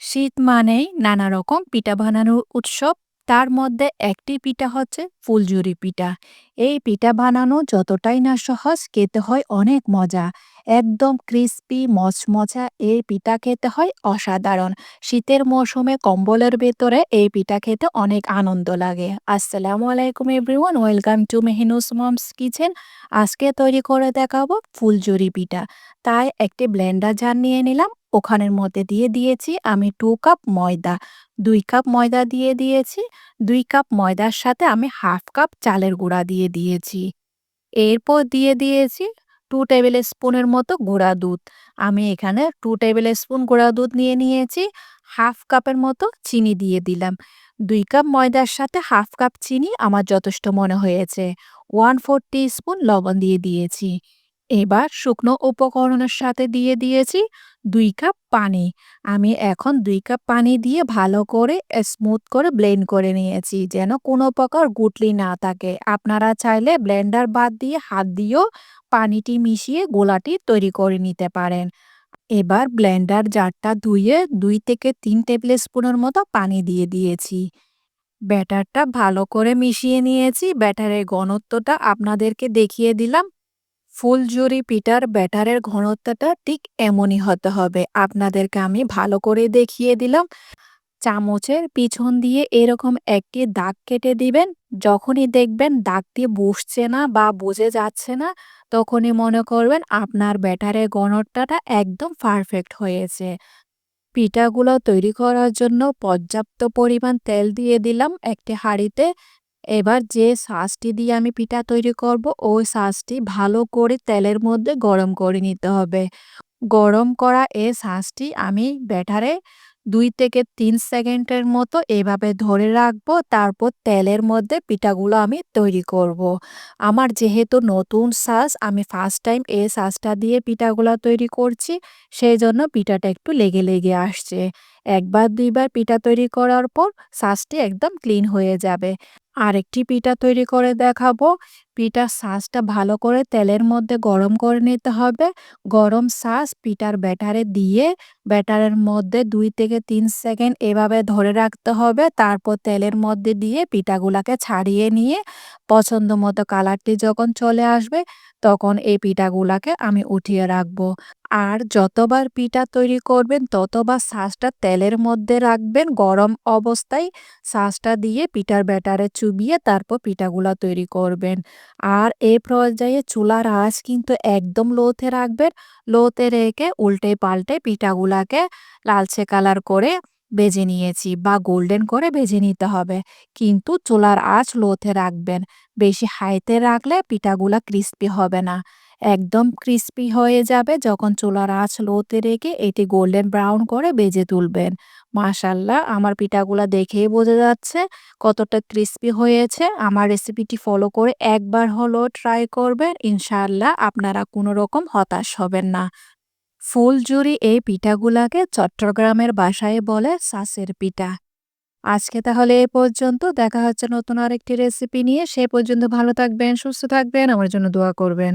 শীত মানেই নানা রকম পিঠা বানানোর উৎসব। তার মধ্যে একটি পিঠা হচ্ছে ফুলঝুরি পিঠা। এই পিঠা বানানো যতটাই না সহজ, খেতে হয় অনেক মজা। একদম ক্রিস্পি, মচমচা এই পিঠা খেতে হয় অসাধারণ। শীতের মৌসুমে কম্বলের ভেতরে এই পিঠা খেতে অনেক আনন্দ লাগে। আসসালামু আলাইকুম everyone, welcome to Mehinu's mom's kitchen. আজকে তৈরি করে দেখাবো ফুলঝুরি পিঠা। তাই একটি ব্লেন্ডার জার নিয়ে নিলাম। ওখানের মধ্যে দিয়ে দিয়েছি আমি টু কাপ ময়দা। দুই কাপ ময়দা দিয়ে দিয়েছি। দুই কাপ ময়দার সাথে আমি হাফ কাপ চালের গুঁড়া দিয়ে দিয়েছি। এরপর দিয়ে দিয়েছি টু টেবিল স্পুনের মতো গুঁড়া দুধ। আমি এখানে টু টেবিল স্পুন গুঁড়া দুধ নিয়ে নিয়েছি হাফ কাপের মতো চিনি দিয়ে দিলাম। দুই কাপ ময়দার সাথে হাফ কাপ চিনি আমার যথেষ্ট মনে হয়েছে। ওয়ান ফোর স্পুন লবণ দিয়ে দিয়েছি। এবার শুকনো উপকরণের সাথে দিয়ে দিয়েছি দুই কাপ পানি। আমি এখন দুই কাপ পানি দিয়ে ভালো করে স্মুথ করে ব্লেন্ড করে নিয়েছি যেন কোনো প্রকার গুটলি না থাকে। আপনারা চাইলে ব্লেন্ডার বাদ দিয়ে হাত দিয়েও পানিটি মিশিয়ে গোলাটি তৈরি করে নিতে পারেন। এবার ব্লেন্ডার জারটা ধুয়ে দুই থেকে তিন টেবিল স্পুনের মতো পানি দিয়ে দিয়েছি। ব্যাটারটা ভালো করে মিশিয়ে নিয়েছি। ব্যাটারের ঘনত্বটা আপনাদেরকে দেখিয়ে দিলাম। ফুলঝুরি পিঠার ব্যাটারের ঘনত্বটা ঠিক এমনই হতে হবে। আপনাদেরকে আমি ভালো করে দেখিয়ে দিলাম। চামচের পিছন দিয়ে এরকম একটি দাগ কেটে দিবেন। যখনই দেখবেন দাগটি বসছে না বা বুঝে যাচ্ছে না, তখনই মনে করবেন আপনার ব্যাটারের ঘনত্বটা একদম পারফেক্ট হয়েছে। পিঠাগুলো তৈরি করার জন্য পর্যাপ্ত পরিমাণ তেল দিয়ে দিলাম একটি হাঁড়িতে। এবার যে সাজটি দিয়ে আমি পিঠা তৈরি করব, ওই সাজটি ভালো করে তেলের মধ্যে গরম করে নিতে হবে। গরম করা এই সাজটি আমি ব্যাটারে দুই থেকে তিন সেকেন্ডের মতো এভাবে ধরে রাখব, তারপর তেলের মধ্যে পিঠাগুলো আমি তৈরি করব। আমার যেহেতু নতুন সাজ আমি ফার্স্ট টাইম এই সাজটা দিয়ে পিঠাগুলো তৈরি করছি সেই জন্য পিঠাটা একটু লেগে লেগে আসছে। একবার দুইবার পিঠা তৈরি করার পর সাজটি একদম ক্লিন হয়ে যাবে। আরেকটি পিঠা তৈরি করে দেখাবো। পিঠার শাঁসটা ভালো করে তেলের মধ্যে গরম করে নিতে হবে। গরম শাঁস পিঠার ব্যাটারে দিয়ে ব্যাটারের মধ্যে দুই থেকে তিন সেকেন্ড এভাবে ধরে রাখতে হবে। তারপর তেলের মধ্যে দিয়ে পিঠাগুলাকে ছাড়িয়ে নিয়ে পছন্দ মতো কালারটি যখন চলে আসবে তখন এই পিঠাগুলাকে আমি উঠিয়ে রাখব। আর যতবার পিঠা তৈরি করবেন ততবার শাঁসটা তেলের মধ্যে রাখবেন। গরম অবস্থায় শাঁসটা দিয়ে পিঠার ব্যাটারে চুবিয়ে তারপর পিঠাগুলা তৈরি করবেন। আর এই পর্যায়ে চুলার আঁচ কিন্তু একদম লোতে রাখবেন। লোতে রেখে উল্টে পাল্টে পিঠাগুলাকে লালচে কালার করে বেজে নিয়েছি বা গোল্ডেন করে বেজে নিতে হবে। কিন্তু চুলার আঁচ লোতে রাখবেন। বেশি হাইতে রাখলে পিঠাগুলা ক্রিস্পি হবে না। একদম ক্রিস্পি হয়ে যাবে যখন চুলার আঁচ লোতে রেখে এটি গোল্ডেন ব্রাউন করে বেজে তুলবেন। মাশাল্লাহ, আমার পিঠাগুলা দেখেই বোঝা যাচ্ছে কতটা ক্রিস্পি হয়েছে। আমার রেসিপিটি ফলো করে একবার হলো ট্রাই করবেন। ইনশাআল্লাহ আপনারা কোনো রকম হতাশ হবেন না। ফুলজুরি এই পিঠাগুলাকে চট্টগ্রামের বাসায় বলে সাসের পিঠা। আজকে তাহলে এ পর্যন্ত। দেখা হচ্ছে নতুন আরেকটি রেসিপি নিয়ে। সে পর্যন্ত ভালো থাকবেন, সুস্থ থাকবেন। আমার জন্য দোয়া করবেন।